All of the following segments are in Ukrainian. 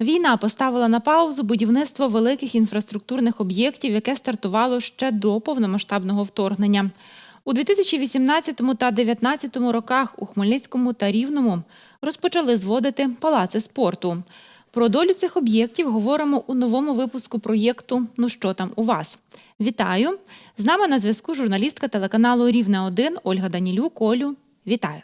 Війна поставила на паузу будівництво великих інфраструктурних об'єктів, яке стартувало ще до повномасштабного вторгнення. У 2018 та 2019 роках у Хмельницькому та Рівному розпочали зводити палаци спорту. Про долю цих об'єктів говоримо у новому випуску проєкту Ну що там у вас? Вітаю! З нами на зв'язку журналістка телеканалу Рівне 1 Ольга Данілюк. Олю, вітаю!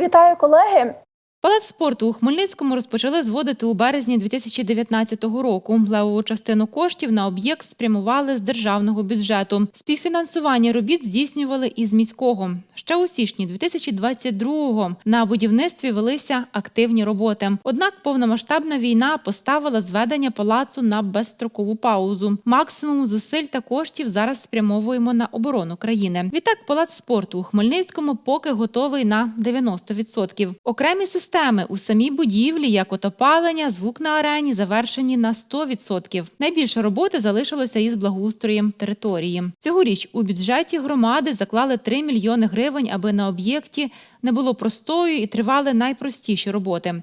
Вітаю, колеги. Палац спорту у Хмельницькому розпочали зводити у березні 2019 року. Левову частину коштів на об'єкт спрямували з державного бюджету. Співфінансування робіт здійснювали із міського. Ще у січні 2022-го на будівництві велися активні роботи. Однак повномасштабна війна поставила зведення палацу на безстрокову паузу. Максимум зусиль та коштів зараз спрямовуємо на оборону країни. Відтак, палац спорту у Хмельницькому поки готовий на 90%. Окремі системи у самій будівлі, як от опалення, звук на арені, завершені на 100%. Найбільше роботи залишилося із благоустроєм території. Цьогоріч у бюджеті громади заклали 3 мільйони гривень, аби на об'єкті не було простою і тривали найпростіші роботи.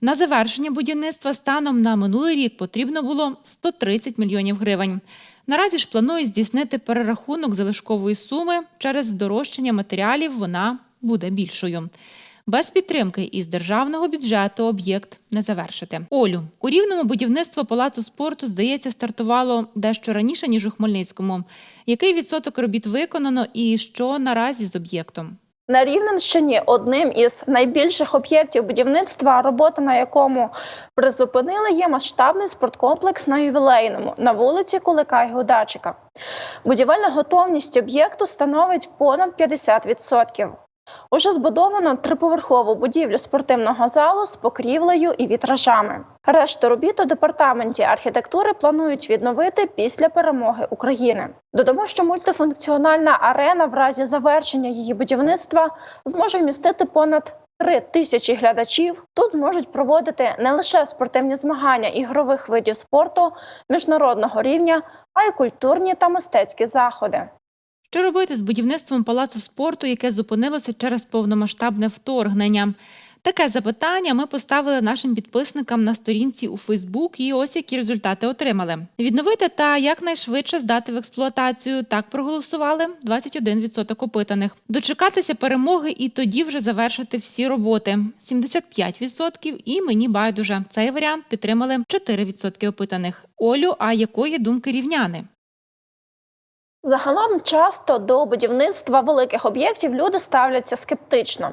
На завершення будівництва станом на минулий рік потрібно було 130 мільйонів гривень. Наразі ж планують здійснити перерахунок залишкової суми через здорожчання матеріалів. Вона буде більшою. Без підтримки із державного бюджету об'єкт не завершити. Олю у рівному будівництво палацу спорту здається стартувало дещо раніше ніж у Хмельницькому. Який відсоток робіт виконано і що наразі з об'єктом? На Рівненщині одним із найбільших об'єктів будівництва, робота на якому призупинили, є масштабний спорткомплекс на ювілейному на вулиці Кулика і Гудачика. Будівельна готовність об'єкту становить понад 50%. Уже збудовано триповерхову будівлю спортивного залу з покрівлею і вітражами. Решту робіт у департаменті архітектури планують відновити після перемоги України. Додамо, що мультифункціональна арена в разі завершення її будівництва зможе вмістити понад Три тисячі глядачів тут зможуть проводити не лише спортивні змагання ігрових видів спорту міжнародного рівня, а й культурні та мистецькі заходи. Що робити з будівництвом палацу спорту, яке зупинилося через повномасштабне вторгнення? Таке запитання ми поставили нашим підписникам на сторінці у Фейсбук, і ось які результати отримали. Відновити та якнайшвидше здати в експлуатацію. Так проголосували 21% опитаних. Дочекатися перемоги і тоді вже завершити всі роботи 75%. І мені байдуже цей варіант підтримали 4% опитаних. Олю, а якої думки рівняни? Загалом часто до будівництва великих об'єктів люди ставляться скептично.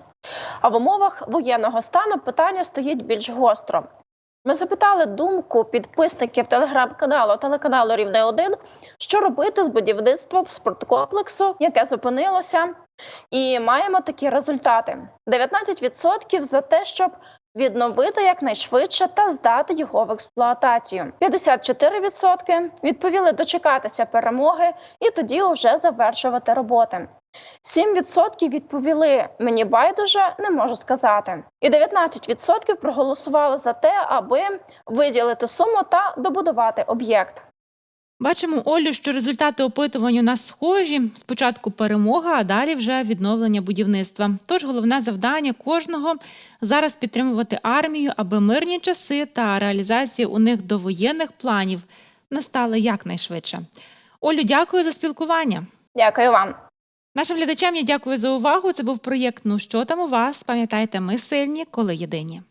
А в умовах воєнного стану питання стоїть більш гостро. Ми запитали думку підписників телеграм-каналу телеканалу Рівне 1 що робити з будівництвом спорткомплексу, яке зупинилося, і маємо такі результати: 19% за те, щоб відновити якнайшвидше та здати його в експлуатацію. 54% відповіли дочекатися перемоги і тоді вже завершувати роботи. 7% відповіли мені байдуже, не можу сказати. І 19% проголосували за те, аби виділити суму та добудувати об'єкт. Бачимо, Олю, що результати опитувань у нас схожі. Спочатку перемога, а далі вже відновлення будівництва. Тож головне завдання кожного зараз підтримувати армію, аби мирні часи та реалізація у них довоєнних планів настали якнайшвидше. Олю, дякую за спілкування. Дякую вам. Нашим глядачам я дякую за увагу. Це був проєкт Ну що там у вас? Пам'ятайте, ми сильні, коли єдині.